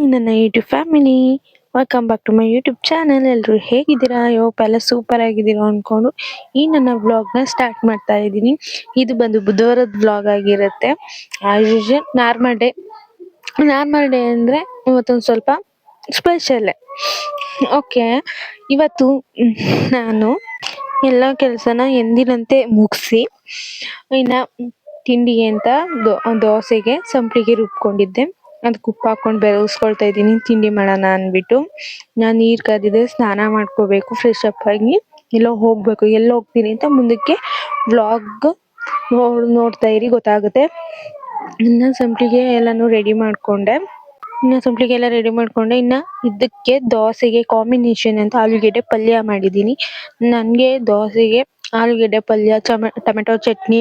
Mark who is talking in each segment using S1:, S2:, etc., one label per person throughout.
S1: Hi ನನ್ನ YouTube family welcome back to my YouTube channel ಎಲ್ಲರೂ ಹೇಗಿದ್ದೀರಾ? ಯೋಪ ಎಲ್ಲ ಸೂಪರ್ ಆಗಿದ್ದೀರಾ ಅಂದ್ಕೊಂಡು ಈ ನನ್ನ ವ್ಲಾಗ್ನ ಸ್ಟಾರ್ಟ್ ಮಾಡ್ತಾ ಇದ್ದೀನಿ. ಇದು ಬಂದು ಬುಧವಾರದ ವ್ಲಾಗ್ ಆಗಿರುತ್ತೆ. As usual normal day normal day ಅಂದರೆ ಇವತ್ತೊಂದು ಸ್ವಲ್ಪ ಸ್ಪೆಷಲ್ಲೇ ಓಕೆ ಇವತ್ತು ನಾನು ಎಲ್ಲ ಕೆಲಸನ ಎಂದಿನಂತೆ ಮುಗಿಸಿ, ಇನ್ನು ತಿಂಡಿಗೆ ಅಂತ ದೋಸೆಗೆ ಸಂಪಿಗೆ ರುಬ್ಕೊಂಡಿದ್ದೆ. ಅದಕ್ಕೆ ಉಪ್ಪು ಹಾಕೊಂಡು ಬೆರಗಿಸ್ಕೊಳ್ತಾ ಇದ್ದೀನಿ. ತಿಂಡಿ ಮಾಡೋಣ ಅಂದ್ಬಿಟ್ಟು. ನಾನು ನೀರು ಕಾದಿದೆ ಸ್ನಾನ ಮಾಡ್ಕೋಬೇಕು ಫ್ರೆಶ್ ಅಪ್ ಆಗಿ. ಎಲ್ಲೋ ಹೋಗಬೇಕು, ಎಲ್ಲೋ ಹೋಗ್ತೀನಿ ಅಂತ ಮುಂದಕ್ಕೆ ವ್ಲಾಗ್ ನೋಡ್, ನೋಡ್ತಾ ಇರಿ, ಗೊತ್ತಾಗುತ್ತೆ. ಇನ್ನು ಸಂಪ್ಲಿಗೆ ಎಲ್ಲಾನು ರೆಡಿ ಮಾಡ್ಕೊಂಡೆ. ಇನ್ನು ಸಂಪಿಗೆ ಎಲ್ಲ ರೆಡಿ ಮಾಡ್ಕೊಂಡೆ. ಇನ್ನ ಇದಕ್ಕೆ ದೋಸೆಗೆ ಕಾಂಬಿನೇಷನ್ ಅಂತ ಆಲೂಗೆಡ್ಡೆ ಪಲ್ಯ ಮಾಡಿದ್ದೀನಿ. ನನಗೆ ದೋಸೆಗೆ ಆಲೂಗೆಡ್ಡೆ ಪಲ್ಯ, ಚಮ, ಟೊಮೆಟೊ ಚಟ್ನಿ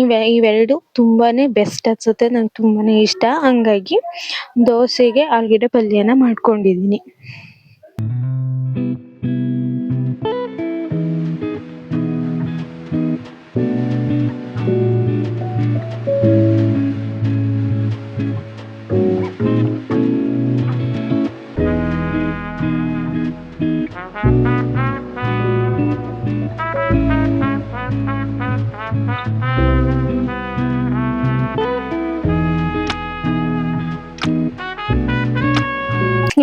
S1: ಇವೆ ಇವೆರಡು ತುಂಬಾನೇ ಬೆಸ್ಟ್ ಅನ್ಸುತ್ತೆ ನಂಗೆ ತುಂಬಾನೇ ಇಷ್ಟ. ಹಂಗಾಗಿ ದೋಸೆಗೆ ಆಲೂಗಡ್ಡೆ ಪಲ್ಯನ ಮಾಡ್ಕೊಂಡಿದ್ದೀನಿ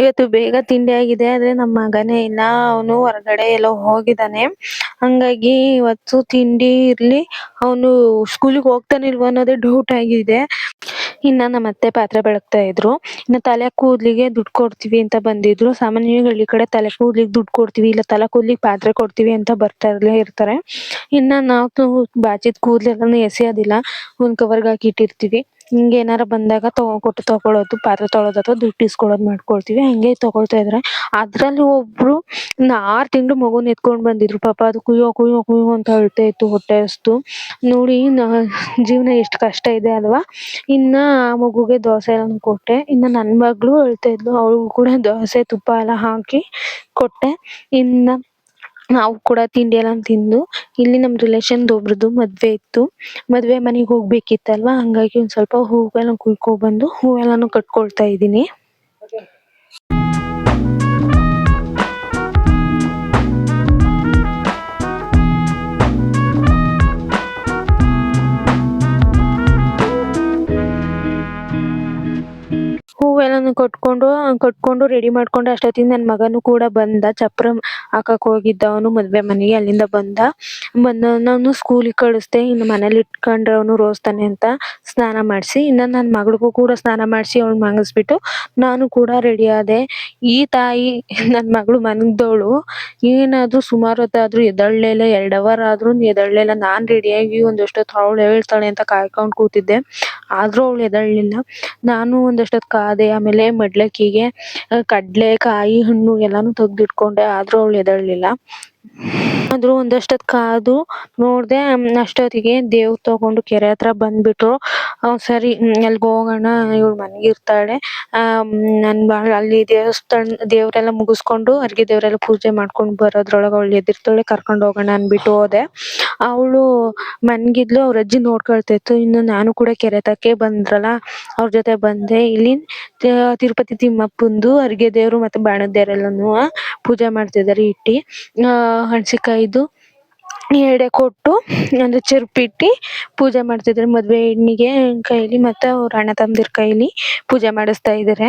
S1: ಇವತ್ತು ಬೇಗ ತಿಂಡಿ ಆಗಿದೆ ಆದ್ರೆ ನಮ್ಮ ಮಗನೇ ಇಲ್ಲ ಅವನು ಹೊರಗಡೆ ಎಲ್ಲೋ ಹೋಗಿದ್ದಾನೆ. ಹಂಗಾಗಿ ಇವತ್ತು ತಿಂಡಿ ಇರ್ಲಿ. ಅವನು ಸ್ಕೂಲಿಗೆ ಹೋಗ್ತಾನೆ ಇಲ್ವೋ ಅನ್ನೋದೇ ಡೌಟ್ ಆಗಿದೆ. ಇನ್ನ ನಮ್ಮ ಅತ್ತೆ ಪಾತ್ರೆ ಬೆಳಗ್ತಾ ಇದ್ರು. ಇನ್ನ ತಲೆ ಕೂದ್ಲಿಗೆ ದುಡ್ಡು ಕೊಡ್ತೀವಿ ಅಂತ ಬಂದಿದ್ರು. ಸಾಮಾನ್ಯವಾಗಿ ಹಳ್ಳಿ ಕಡೆ ತಲೆ ಕೂದ್ಲಿಗೆ ದುಡ್ಡು ಕೊಡ್ತೀವಿ, ಇಲ್ಲ ತಲೆ ಕೂದ್ಲಿಗೆ ಪಾತ್ರೆ ಕೊಡ್ತೀವಿ ಅಂತ ಬರ್ತಾ ಇರ್ತಾರೆ. ಇನ್ನ ನಾವು ಬಾಚಿದ ಕೂದಲೆಲ್ಲಾನು ಎಸೆಯೋದಿಲ್ಲ. ಒಂದ್ ಕವರ್ಗೆ ಹಾಕಿ ಇಟ್ಟಿರ್ತೀವಿ ಹಿಂಗೆ ಏನಾರ ಬಂದಾಗ ಕೊಟ್ಟು ತಗೋಳೋದು, ಪಾತ್ರೆ ತೊಳೆಯೋದು ಅಥವಾ ದುಡ್ಡು ಇಸ್ಕೊಳೋದು ಮಾಡ್ಕೊಳ್ತೀವಿ. ಹಂಗೆ ತಗೋಳ್ತಾ ಇದ್ರೆ ಅದ್ರಲ್ಲಿ ಒಬ್ರು ಆರ್ ತಿಂಗಳು ಮಗುನ ಎತ್ಕೊಂಡ್ ಬಂದಿದ್ರು. ಪಾಪ ಅದು ಕುಯ್ಯೋ ಕುಯ್ಯೋ ಕುಯ್ಯೋ ಅಂತ ಅಳ್ತಾ ಇತ್ತು ಹೊಟ್ಟೆ ಹಸ್ತು ನೋಡಿ ನಾ ಜೀವನ ಎಷ್ಟು ಕಷ್ಟ ಇದೆ ಅಲ್ವಾ? ಇನ್ನ ಆ ಮಗುಗೆ ದೋಸೆ ಎಲ್ಲ ಕೊಟ್ಟೆ. ಇನ್ನ ನನ್ ಮಗಳು ಅಳ್ತಾ ಇದ್ಲು. ಅವಳಿಗೂ ಕೂಡ ದೋಸೆ, ತುಪ್ಪ ಎಲ್ಲ ಹಾಕಿ ಕೊಟ್ಟೆ. ಇನ್ನ ನಾವು ಕೂಡ ತಿಂಡಿ ಎಲ್ಲ ತಿಂದು ಇಲ್ಲಿ ನಮ್ ರಿಲೇಶನ್ ಒಬ್ರದ್ದು ಮದುವೆ ಇತ್ತು. ಮದುವೆ ಮನೆಗೆ ಹೋಗ್ಬೇಕಿತ್ತಲ್ವಾ? ಹಂಗಾಗಿ ಒಂದ್ ಸ್ವಲ್ಪ ಹೂವೆಲ್ಲ ಕುಯ್ಕೊಂಡ್ ಬಂದು ಹೂವೆಲ್ಲಾನು ಕಟ್ಕೊಳ್ತಾ ಇದೀನಿ ಹೂವೆಲ್ಲಾನು ಕಟ್ಕೊಂಡು ಕಟ್ಕೊಂಡು ರೆಡಿ ಮಾಡ್ಕೊಂಡು ಅಷ್ಟೊತ್ತಿಗೆ ನನ್ನ ಮಗನು ಕೂಡ ಬಂದ. ಚಪ್ರ ಹಾಕಕ್ ಹೋಗಿದ್ದ ಅವನು ಮದ್ವೆ ಮನೆಗೆ, ಅಲ್ಲಿಂದ ಬಂದ. ಬಂದವನನ್ನು ಸ್ಕೂಲಿಗೆ ಕಳಿಸ್ದೆ. ಇನ್ನು ಮನೇಲಿ ಇಟ್ಕೊಂಡ್ರೆ ಅವನು ರೋಸ್ತಾನೆ ಅಂತ ಸ್ನಾನ ಮಾಡ್ಸಿ, ಇನ್ನ ನನ್ ಮಗಳಿಗೂ ಕೂಡ ಸ್ನಾನ ಮಾಡ್ಸಿ ಅವ್ಳು ಮಲಗಿಸ್ಬಿಟ್ಟು ನಾನು ಕೂಡ ರೆಡಿ ಆದೆ. ಈ ತಾಯಿ, ನನ್ ಮಗಳು ಮನಗ್ದವಳು ಏನಾದ್ರು ಸುಮಾರು ಹೊತ್ತಾದ್ರೂ ಎದ್ದಳ್ಲೇ ಎರಡ್ ಅವರ್ ಆದ್ರೂ ಎದ್ದಳ್ಲೇ ನಾನ್ ರೆಡಿ ಆಗಿ ಒಂದಷ್ಟೊತ್ತು ಅವಳು ಹೇಳ್ತಾಳೆ ಅಂತ ಕಾಯ್ಕೊಂಡ್ ಕೂತಿದ್ದೆ. ಆದ್ರೂ ಅವಳು ಎದಳ್ಳಿಲ್ಲ ನಾನು ಒಂದಷ್ಟೊತ್ತು ಕಾದೆ. ಆಮೇಲೆ ಮಡ್ಲಕ್ಕಿಗೆ ಕಡಲೆ ಕಾಯಿ ಹಣ್ಣು ಎಲ್ಲಾನು ತೆಗ್ದು ಇಟ್ಕೊಂಡೆ ಆದ್ರೂ ಅವಳು ಆದ್ರು ಆದ್ರೂ ಒಂದಷ್ಟೊತ್ ಕಾದು ನೋಡ್ದೆ ಅಷ್ಟೊತ್ತಿಗೆ ದೇವ್ರ್ ತಗೊಂಡು ಕೆರೆ ಹತ್ರ ಬಂದ್ಬಿಟ್ರು. ಸರಿ ಅಲ್ಲಿಗೆ ಹೋಗೋಣ? ಇವಳು ಮನೆಗೆ ಇರ್ತಾಳೆ. ಆ ನನ್ ಬಾಳ್ ಅಲ್ಲಿ ದೇವಸ್ಥಾನ, ದೇವ್ರೆಲ್ಲ ಮುಗಿಸ್ಕೊಂಡು ಅರ್ಗೆ ದೇವ್ರೆಲ್ಲ ಪೂಜೆ ಮಾಡ್ಕೊಂಡು ಬರೋದ್ರೊಳಗೆ ಅವಳು ಎದ್ದಿರ್ತಾಳೆ ಕರ್ಕೊಂಡ್ ಹೋಗೋಣ ಅಂದ್ಬಿಟ್ಟು ಹೋದೆ. ಅವ್ಳು ಮನ್ಗಿದ್ಲು, ಅವ್ರ ಅಜ್ಜಿ ನೋಡ್ಕೊಳ್ತಾ ಇತ್ತು ಇನ್ನು ನಾನು ಕೂಡ ಕೆರೆ ಹತ್ರಕ್ಕೆ ಬಂದ್ರಲ್ಲ, ಅವ್ರ ಜೊತೆ ಬಂದೆ. ಇಲ್ಲಿ ತಿರುಪತಿ ತಿಮ್ಮಪ್ಪಂದು ಅರ್ಗೆ ದೇವ್ರು ಮತ್ತೆ ಬಾಣದ ಪೂಜೆ ಮಾಡ್ತಿದಾರೆ ಇಟ್ಟಿ. ಆ, ಹಣ್ಸಿಕಾಯ್ದು ಎಡೆ ಕೊಟ್ಟು ಅಂದ್ರೆ ಚೆರ್ಪಿಟ್ಟಿ ಪೂಜೆ ಮಾಡ್ತಿದಾರೆ ಮದುವೆ ಹೆಣ್ಣಿಗೆ ಕೈಲಿ ಮತ್ತೆ ಅವ್ರ ಅಣ್ಣ ತಮ್ಮಂದಿರ ಕೈಲಿ ಪೂಜೆ ಮಾಡಿಸ್ತಾ ಇದಾರೆ.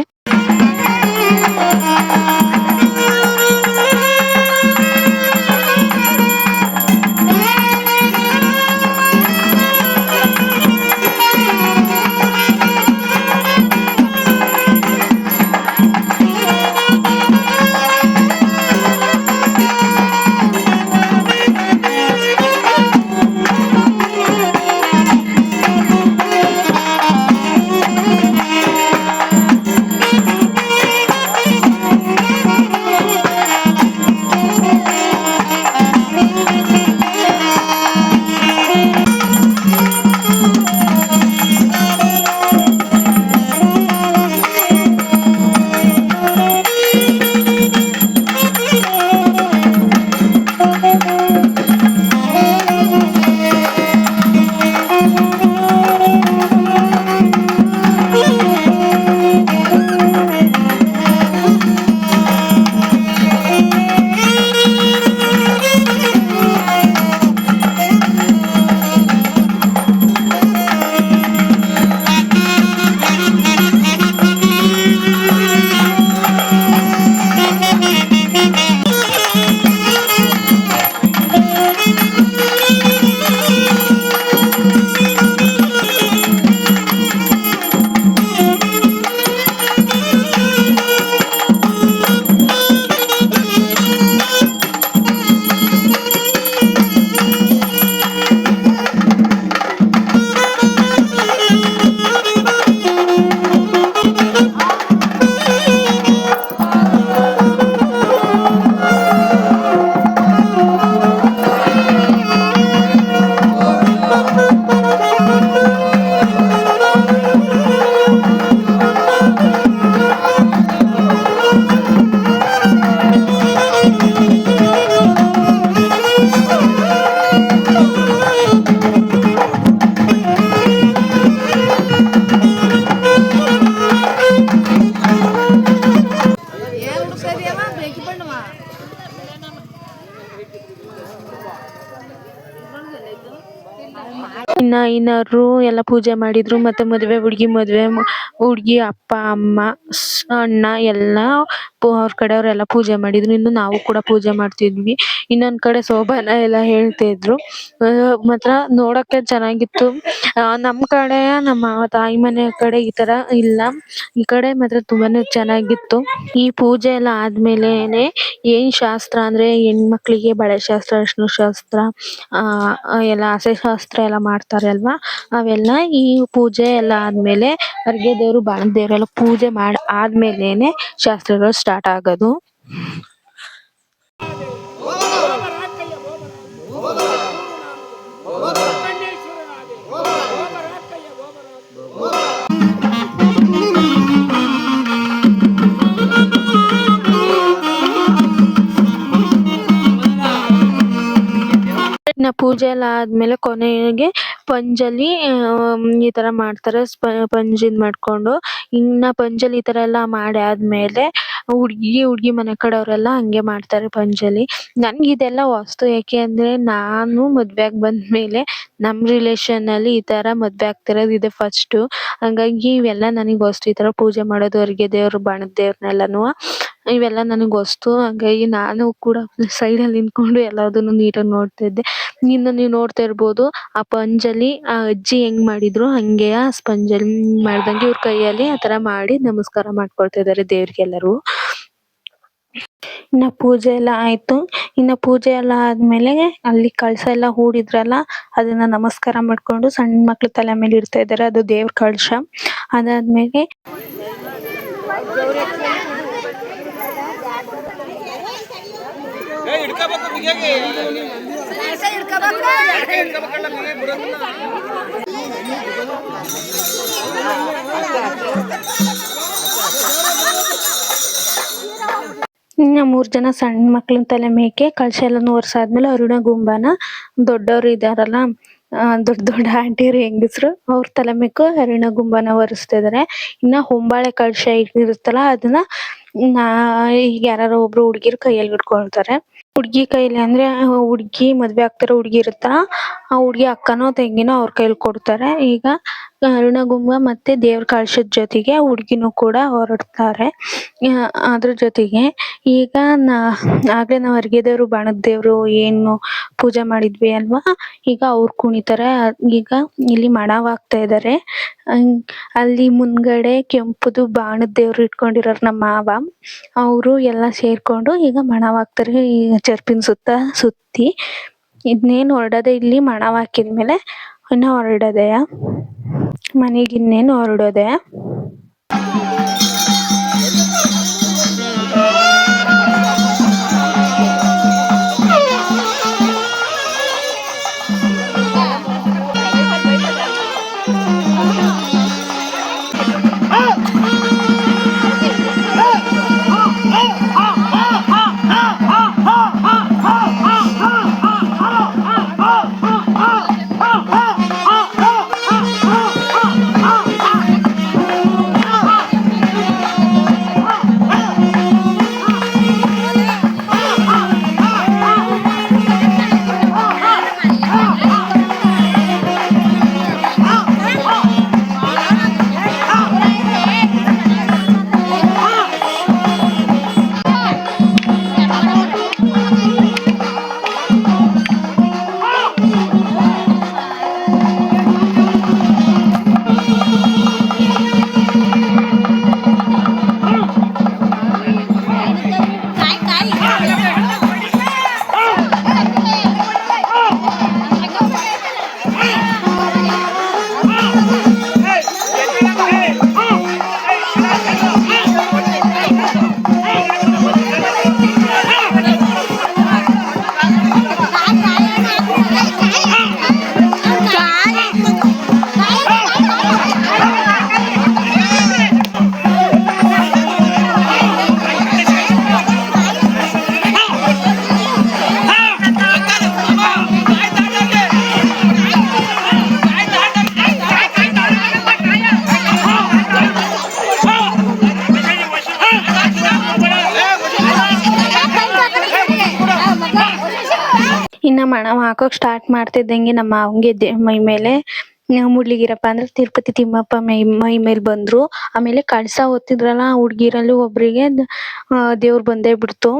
S1: ಐನರು ಎಲ್ಲ ಪೂಜೆ ಮಾಡಿದ್ರು. ಮತ್ತೆ ಮದುವೆ ಹುಡ್ಗಿ ಮದುವೆ ಹುಡ್ಗಿ ಅಪ್ಪ ಅಮ್ಮ ಅಣ್ಣ ಎಲ್ಲ ಅವ್ರ್ ಕಡೆಯವ್ರೆಲ್ಲ ಪೂಜೆ ಮಾಡಿದ್ರು. ಇನ್ನು ನಾವು ಕೂಡ ಪೂಜೆ ಮಾಡ್ತಿದ್ವಿ. ಇನ್ನೊಂದ್ ಕಡೆ ಶೋಭಾನ ಎಲ್ಲ ಹೇಳ್ತಿದ್ರು. ಮಾತ್ರ ನೋಡಕ್ಕೆ ಚೆನ್ನಾಗಿತ್ತು. ನಮ್ ಕಡೆ, ನಮ್ಮ ತಾಯಿ ಮನೆ ಕಡೆ ಈ ತರ ಇಲ್ಲ. ಈ ಕಡೆ ಮಾತ್ರ ತುಂಬಾನೇ ಚೆನ್ನಾಗಿತ್ತು. ಈ ಪೂಜೆ ಎಲ್ಲ ಆದ್ಮೇಲೆನೆ ಏನ್ ಶಾಸ್ತ್ರ ಅಂದ್ರೆ ಹೆಣ್ಮಕ್ಳಿಗೆ ಬಳೆ ಶಾಸ್ತ್ರ ಅರಿಶಿನ ಶಾಸ್ತ್ರ ಎಲ್ಲ ಆಸೆ ಶಾಸ್ತ್ರ ಎಲ್ಲ ಮಾಡ್ತಾರೆ ಅಲ್ವಾ? ಅವೆಲ್ಲ ಈ ಪೂಜೆ ಎಲ್ಲ ಆದ್ಮೇಲೆ ಅರ್ಗೆ ದೇವ್ರು ಬಾಳನ್ ದೇವ್ರು ಪೂಜೆ ಮಾಡ್, ಆದ್ಮೇಲೆನೆ ಶಾಸ್ತ್ರಗಳು ಆಗೋದು. ಇನ್ನ ಪೂಜೆ ಎಲ್ಲ ಆದ್ಮೇಲೆ ಕೊನೆಗೆ ಪಂಜಲಿ ಈ ತರ ಮಾಡ್ತಾರೆ ಪಂಜಿನ್ ಮಾಡ್ಕೊಂಡು, ಇನ್ನ ಪಂಜಲಿ ಈ ತರ ಎಲ್ಲ ಮಾಡಿ ಆದ್ಮೇಲೆ ಹುಡ್ಗಿ ಹುಡ್ಗಿ ಮನೆ ಕಡೆಯವರೆಲ್ಲ ಹಂಗೆ ಮಾಡ್ತಾರೆ ಪಂಜಲಿ. ನನಗೆ ಇದೆಲ್ಲ ವಸ್ತು ಯಾಕೆ ಅಂದ್ರೆ ನಾನು ಮದುವೆ ಆಗಿ ಬಂದ್ಮೇಲೆ ನಮ್ ರಿಲೇಶನ್ ಅಲ್ಲಿ ಈ ತರ ಮದುವೆ ಆಗ್ತಿರೋದು ಇದೆ ಫಸ್ಟ್ ಹಂಗಾಗಿ ಇವೆಲ್ಲ ನನಗೆ ವಸ್ತು ಈ ತರ ಪೂಜೆ ಮಾಡೋದು ಅವರಿಗೆ ದೇವ್ರು ಬಣ್ಣದ ದೇವ್ರನೆಲ್ಲನುವ ಇವೆಲ್ಲ ನನಗೆ ಹೊಸ್ತು ಹಾಗಾಗಿ ನಾನು ಕೂಡ ಸೈಡ್ ಅಲ್ಲಿ ನಿಂತ್ಕೊಂಡು ಎಲ್ಲದನ್ನು ನೀಟಾಗಿ ನೋಡ್ತಿದ್ದೆ ಇನ್ನು ನೀವು ನೋಡ್ತಾ ಇರ್ಬೋದು, ಆ ಪಂಜಲಿ, ಆ ಅಜ್ಜಿ ಹೆಂಗ್ ಮಾಡಿದ್ರು, ಹಂಗೆ ಆ ಸ್ಪಂಜಲ್ ಮಾಡ್ದಂಗೆ ಇವ್ರ ಕೈಯಲ್ಲಿ ಆತರ ತರ ಮಾಡಿ ನಮಸ್ಕಾರ ಮಾಡ್ಕೊಳ್ತಾ ಇದಾರೆ ದೇವ್ರಿಗೆಲ್ಲರೂ. ಇನ್ನ ಪೂಜೆ ಎಲ್ಲ ಆಯ್ತು. ಇನ್ನ ಪೂಜೆ ಎಲ್ಲ ಆದ್ಮೇಲೆ ಅಲ್ಲಿ ಕಳಸ ಎಲ್ಲ ಹೂಡಿದ್ರಲ್ಲ, ಅದನ್ನ ನಮಸ್ಕಾರ ಮಾಡ್ಕೊಂಡು ಸಣ್ಣ ಮಕ್ಳು ತಲೆ ಮೇಲೆ ಇಡ್ತಾ ಇದಾರೆ, ಅದು ದೇವ್ರ ಕಳಶ. ಅದಾದ್ಮೇಲೆ ಇನ್ನ ಮೂರ್ ಜನ ಸಣ್ಣ ಮಕ್ಳನ್ನ ತಲೆ ಮೇಕೆ ಕಳಶ ಎಲ್ಲ ಒರೆಸಾದ್ಮೇಲೆ ಅರುಣ ಗುಂಬಾನ ದೊಡ್ಡವ್ರು ಇದಾರಲ್ಲ ದೊಡ್ಡ ದೊಡ್ಡ ಆಂಟಿಯರು ಹೆಂಗಸರು, ಅವ್ರ ತಲೆ ಮೇಕು ಅರುಣ ಗುಂಬಾನ ಒರೆಸ್ತಾ ಇದಾರೆ. ಇನ್ನ ಹೊಂಬಾಳೆ ಕಳಶ ಇರುತ್ತಲ್ಲ, ಅದನ್ನ ಈಗ ಯಾರೋ ಒಬ್ರು ಹುಡುಗಿರು ಕೈಯಲ್ಲಿ ಹಿಡ್ಕೊಳ್ತಾರೆ. ಹುಡ್ಗಿ ಕೈಲಿ ಅಂದ್ರೆ ಹುಡ್ಗಿ ಮದುವೆ ಆಗ್ತಿರೋ ಹುಡ್ಗಿ ಇರುತ್ತಲ್ಲ, ಆ ಹುಡ್ಗಿ ಅಕ್ಕನೋ ತಂಗಿನೋ ಅವ್ರ ಕೈಯಲ್ಲಿ ಕೊಡ್ತಾರೆ. ಈಗ ಅರುಣ ಗುಂಗ ಮತ್ತೆ ದೇವ್ರ ಕಳಶದ ಜೊತೆಗೆ ಹುಡುಗಿನೂ ಕೂಡ ಹೊರಡ್ತಾರೆ. ಅದ್ರ ಜೊತೆಗೆ ಈಗ ನಾ, ಆಗ್ಲೇ ನಾವು ಅರ್ಗೆ ದೇವ್ರು ಬಾಣದ್ ದೇವ್ರು ಏನು ಪೂಜೆ ಮಾಡಿದ್ವಿ ಅಲ್ವಾ? ಈಗ ಅವ್ರು ಕುಣಿತಾರೆ. ಈಗ ಇಲ್ಲಿ ಮಣವ ಹಾಕ್ತಾ ಇದಾರೆ. ಅಲ್ಲಿ ಮುಂದ್ಗಡೆ ಕೆಂಪುದು ಬಾಣದ್ ದೇವ್ರು ಇಟ್ಕೊಂಡಿರೋರ್ ನಮ್ಮ ಮಾವ. ಅವ್ರು ಎಲ್ಲ ಸೇರ್ಕೊಂಡು ಈಗ ಮಣಾವ್ ಹಾಕ್ತಾರೆ. ಈ ಚರ್ಪಿನ ಸುತ್ತ ಸುತ್ತಿ. ಇದನ್ನೇನು ಹೊರಡೋದೇ ಇಲ್ಲಿ ಮಣಾವ್ ಹಾಕಿದ್ಮೇಲೆ ಇನ್ನ ಹೊರಡೋದೆಯ ಮನೆಗ್ ಇನ್ನೇನು ಹೊರಡೋದೆ. ಮಣಾವ್ ಹಾಕೋಕ್ ಸ್ಟಾರ್ಟ್ ಮಾಡ್ತಿದ್ದಂಗೆ ನಮ್ಮ ಮಾವಂಗೆ ಮೈ ಮೇಲೆ ಮುಡ್ಲಿಗಿರಪ್ಪ ಅಂದ್ರೆ ತಿರುಪತಿ ತಿಮ್ಮಪ್ಪ ಮೈ ಮೈ ಮೇಲೆ ಬಂದ್ರು. ಆಮೇಲೆ ಕಳಸ ಹೊತ್ತಿದ್ರಲ್ಲ ಹುಡುಗಿರಲ್ಲಿ ಒಬ್ರಿಗೆ ದೇವ್ರು ಬಂದೇ ಬಿಡ್ತು.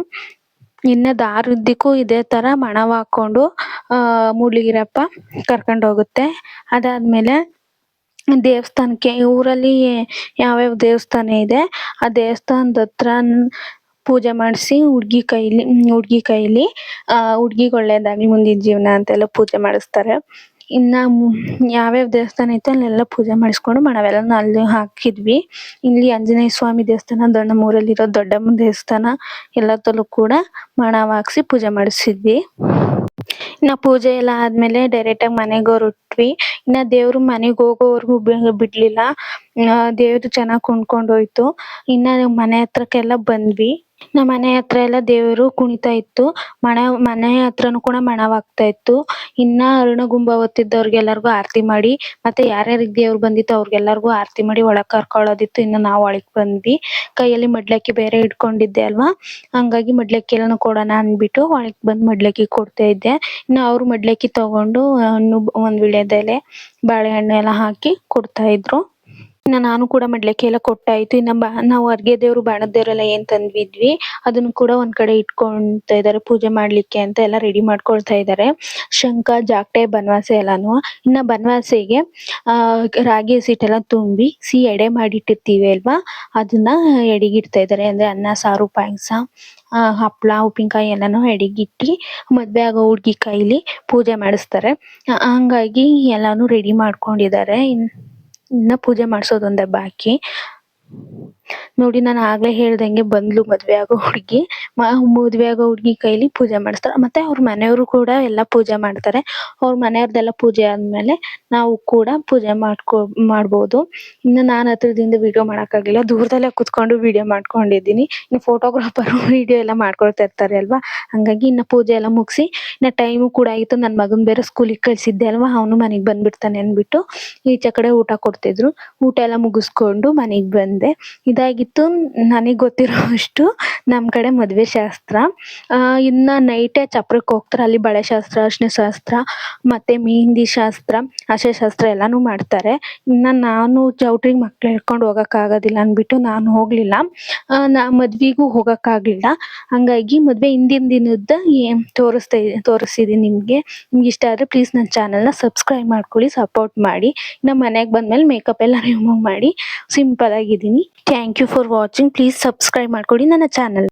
S1: ಇನ್ನ ದಾರುದ್ದಕ್ಕೂ ಇದೇ ತರ ಮಣವ ಹಾಕೊಂಡು, ಆ ಮೂಡ್ಲಿಗಿರಪ್ಪ ಕರ್ಕೊಂಡು ಹೋಗುತ್ತೆ. ಅದಾದ್ಮೇಲೆ ದೇವಸ್ಥಾನಕ್ಕೆ, ಊರಲ್ಲಿ ಯಾವ್ಯಾವ ದೇವಸ್ಥಾನ ಇದೆ, ಆ ದೇವಸ್ಥಾನದ ಹತ್ರ ಪೂಜೆ ಮಾಡಿಸಿ ಹುಡ್ಗಿ ಕೈಲಿ ಹುಡ್ಗಿ ಕೈಲಿ, ಆ, ಹುಡ್ಗಿಗ್ ಒಳ್ಳೇದಾಗ್ಲಿ ಮುಂದಿನ ಜೀವನ ಅಂತೆಲ್ಲ ಪೂಜೆ ಮಾಡಿಸ್ತಾರೆ. ಇನ್ನ ಯಾವ್ಯಾವ ದೇವಸ್ಥಾನ ಐತೆ ಅಲ್ಲೆಲ್ಲ ಪೂಜೆ ಮಾಡಿಸ್ಕೊಂಡು ಮಣವೆಲ್ಲ ಅಲ್ಲಿ ಹಾಕಿದ್ವಿ. ಇಲ್ಲಿ ಆಂಜನೇಯ ಸ್ವಾಮಿ ದೇವಸ್ಥಾನ ದೊಡ್ಡ ನಮ್ಮೂರಲ್ಲಿರೋ ದೊಡ್ಡಮ್ಮನ ದೇವಸ್ಥಾನ ಎಲ್ಲದಲ್ಲೂ ಕೂಡ ಮಣವ ಹಾಕ್ಸಿ ಪೂಜೆ ಮಾಡಿಸಿದ್ವಿ. ಇನ್ನ ಪೂಜೆ ಎಲ್ಲ ಆದ್ಮೇಲೆ ಡೈರೆಕ್ಟ್ ಆಗಿ ಮನೆಗೆ ಹೊರಟ್ವಿ ಇನ್ನ ದೇವ್ರು ಮನೆಗೆ ಹೋಗೋವರೆಗೂ ಬಿಡ್ಲಿಲ್ಲ. ದೇವ್ರು ಚೆನ್ನಾಗ್ ಕುಂಡ್ಕೊಂಡ್ ಹೋಯ್ತು. ಇನ್ನ ಮನೆ ಹತ್ರಕ್ಕೆಲ್ಲ ಬಂದ್ವಿ. ನಮ್ ಮನೆ ಹತ್ರ ಎಲ್ಲ ದೇವರು ಕುಣಿತಾ ಇತ್ತು. ಮಣ ಮನೆ ಹತ್ರನು ಕೂಡ ಮಣವಾಗ್ತಾ ಇತ್ತು. ಇನ್ನ ಅರುಣ ಗುಂಬ ಹೊತ್ತಿದ್ದವರಿಗೆಲ್ಲರಿಗೂ ಆರತಿ ಮಾಡಿ, ಮತ್ತೆ ಯಾರ್ಯಾರಿಗೆ ದೇವ್ರು ಬಂದಿತ್ತು ಅವ್ರಿಗೆಲ್ಲರಿಗೂ ಆರತಿ ಮಾಡಿ ಒಳಗ್ ಕರ್ಕೊಳ್ಳೋದಿತ್ತು ಇನ್ನು ನಾವು ಒಳಗ್ ಬಂದ್ವಿ. ಕೈಯಲ್ಲಿ ಮಡ್ಲಕ್ಕಿ ಬೇರೆ ಇಟ್ಕೊಂಡಿದ್ದೆ ಅಲ್ವಾ? ಹಂಗಾಗಿ ಮಡ್ಲಕ್ಕಿ ಎಲ್ಲಾನು ಕೊಡೋಣ ಅಂದ್ಬಿಟ್ಟು ಒಳಗ್ ಬಂದ್ ಮಡ್ಲಕ್ಕಿ ಕೊಡ್ತಾ ಇದ್ದೆ. ಇನ್ನ ಅವ್ರು ಮಡ್ಲಕ್ಕಿ ತಗೊಂಡು ಹಣ್ಣು, ಒಂದ್ ವೀಳ್ಯದೆಲೆ, ಬಾಳೆಹಣ್ಣು ಎಲ್ಲ ಹಾಕಿ ಕೊಡ್ತಾ ಇದ್ರು. ಇನ್ನ ನಾನು ಕೂಡ ಮಾಡ್ಲಿಕ್ಕೆ ಎಲ್ಲ ಕೊಟ್ಟಾಯ್ತು. ಇನ್ನ ಬಾ, ನಾವು ಅರ್ಗೆ ದೇವ್ರು ಬಾಣದ ದೇವ್ರೆಲ್ಲ ಏನ್ ತಂದಿದ್ವಿ ಅದನ್ನ ಕೂಡ ಒಂದ್ ಕಡೆ ಇಟ್ಕೊಂತಾ ಇದಾರೆ, ಪೂಜೆ ಮಾಡ್ಲಿಕ್ಕೆ ಅಂತ ಎಲ್ಲ ರೆಡಿ ಮಾಡ್ಕೊಳ್ತಾ ಇದಾರೆ. ಶಂಖ, ಜಾಕ್ಟೆ, ಬನ್ವಾಸೆ ಎಲ್ಲಾನು. ಇನ್ನ ಬನ್ವಾಸೆಗೆ, ಆ, ರಾಗಿ ಹಸಿಟ್ ಎಲ್ಲ ತುಂಬಿ, ಸಿಹಿ ಎಡೆ ಮಾಡಿ ಇಟ್ಟಿರ್ತೀವಿ ಅಲ್ವಾ? ಅದನ್ನ ಎಡೆಗೆ ಇಡ್ತಾ ಇದಾರೆ. ಅಂದ್ರೆ ಅನ್ನ, ಸಾರು, ಪಾಯಸ, ಆ, ಹಪ್ಳ, ಉಪ್ಪಿನಕಾಯಿ ಎಲ್ಲಾನು ಎಡೆಗೆ ಇಟ್ಟಿ ಮದ್ವೆ ಆಗೋ ಹುಡ್ಗಿ ಕೈಲಿ ಪೂಜೆ ಮಾಡಿಸ್ತಾರೆ. ಹಂಗಾಗಿ ಎಲ್ಲಾನು ರೆಡಿ ಮಾಡ್ಕೊಂಡಿದಾರೆ. ಇನ್ನ ಪೂಜೆ ಮಾಡ್ಸೋದ್ ಒಂದೇ ಬಾಕಿ. ನೋಡಿ, ನಾನು ಆಗ್ಲೇ ಹೇಳ್ದಂಗೆ ಬಂದ್ಲು ಮದ್ವೆ ಆಗೋ ಹುಡ್ಗಿ. ಮದ್ವೆ ಆಗೋ ಹುಡ್ಗಿ ಕೈಲಿ ಪೂಜೆ ಮಾಡಿಸ್ತಾರೆ ಮತ್ತೆ ಅವ್ರ ಮನೆಯವರು ಕೂಡ ಎಲ್ಲ ಪೂಜೆ ಮಾಡ್ತಾರೆ. ಅವ್ರ ಮನೆಯವ್ರದೆಲ್ಲ ಪೂಜೆ ಆದ್ಮೇಲೆ ನಾವು ಕೂಡ ಪೂಜೆ ಮಾಡ್ಕೊ, ಮಾಡ್ಬೋದು. ಇನ್ನ ನಾನು ಹತ್ರದಿಂದ ವಿಡಿಯೋ ಮಾಡಕ್ ಆಗ್ಲಿಲ್ಲ ದೂರದಲ್ಲೇ ಕುತ್ಕೊಂಡು ವಿಡಿಯೋ ಮಾಡ್ಕೊಂಡಿದ್ದೀನಿ. ಇನ್ನು ಫೋಟೋಗ್ರಾಫರ್ ವಿಡಿಯೋ ಎಲ್ಲ ಮಾಡ್ಕೊಳ್ತಾ ಇರ್ತಾರೆ ಅಲ್ವಾ? ಹಂಗಾಗಿ ಇನ್ನ ಪೂಜೆ ಎಲ್ಲ ಮುಗಿಸಿ, ಇನ್ನ ಟೈಮ್ ಕೂಡ ಆಯಿತು. ನನ್ನ ಮಗನ ಬೇರೆ ಸ್ಕೂಲಿಗೆ ಕಳಿಸಿದ್ದೆ ಅಲ್ವಾ? ಅವನು ಮನೆಗೆ ಬಂದ್ಬಿಡ್ತಾನೆ ಅಂದ್ಬಿಟ್ಟು ಈಚೆ ಕಡೆ ಊಟ ಕೊಡ್ತಿದ್ರು. ಊಟ ಎಲ್ಲ ಮುಗಿಸ್ಕೊಂಡು ಮನೆಗೆ ಬಂದೆ. ಇದಾಗಿತ್ತು. ನನಗೆ ಗೊತ್ತಿರೋವಷ್ಟು ನಮ್ಮ ಕಡೆ ಮದುವೆ ಶಾಸ್ತ್ರ. ಇನ್ನು ನೈಟೇ ಚಪ್ರಕ್ಕೆ ಹೋಗ್ತಾರೆ. ಅಲ್ಲಿ ಬಳೆ ಶಾಸ್ತ್ರ ಅರಿಶಿನ ಶಾಸ್ತ್ರ ಮತ್ತೆ ಮೆಹಂದಿ ಶಾಸ್ತ್ರ, ಅಶೆ ಶಾಸ್ತ್ರ ಎಲ್ಲಾನು ಮಾಡ್ತಾರೆ. ಇನ್ನ ನಾನು ಚೌಟ್ರಿಗೆ ಮಕ್ಳು ಹಿಡ್ಕೊಂಡು ಹೋಗೋಕ್ಕಾಗೋದಿಲ್ಲ ಅಂದ್ಬಿಟ್ಟು ನಾನು ಹೋಗಲಿಲ್ಲ. ನಾ ಮದ್ವೆಗೂ ಹೋಗೋಕ್ಕಾಗಲಿಲ್ಲ ಹಂಗಾಗಿ ಮದುವೆ ಹಿಂದಿನ ದಿನದ ತೋರಿಸ್ತಾ ತೋರಿಸಿದೀನಿ ನಿಮಗೆ. ನಿಮ್ಗೆ ಇಷ್ಟ ಆದರೆ ಪ್ಲೀಸ್ ನನ್ನ ಚಾನಲ್ನ ಸಬ್ಸ್ಕ್ರೈಬ್ ಮಾಡ್ಕೊಳ್ಳಿ ಸಪೋರ್ಟ್ ಮಾಡಿ. ಇನ್ನ ಮನೆಗೆ ಬಂದ್ಮೇಲೆ ಮೇಕಪ್ ಎಲ್ಲ ರಿಮೂವ್ ಮಾಡಿ. Simple ಆಗಿದೀನಿ thank you for watching please subscribe ಮಾಡ್ಕೊಳ್ಳಿ ನನ್ನ ಚಾನೆಲ್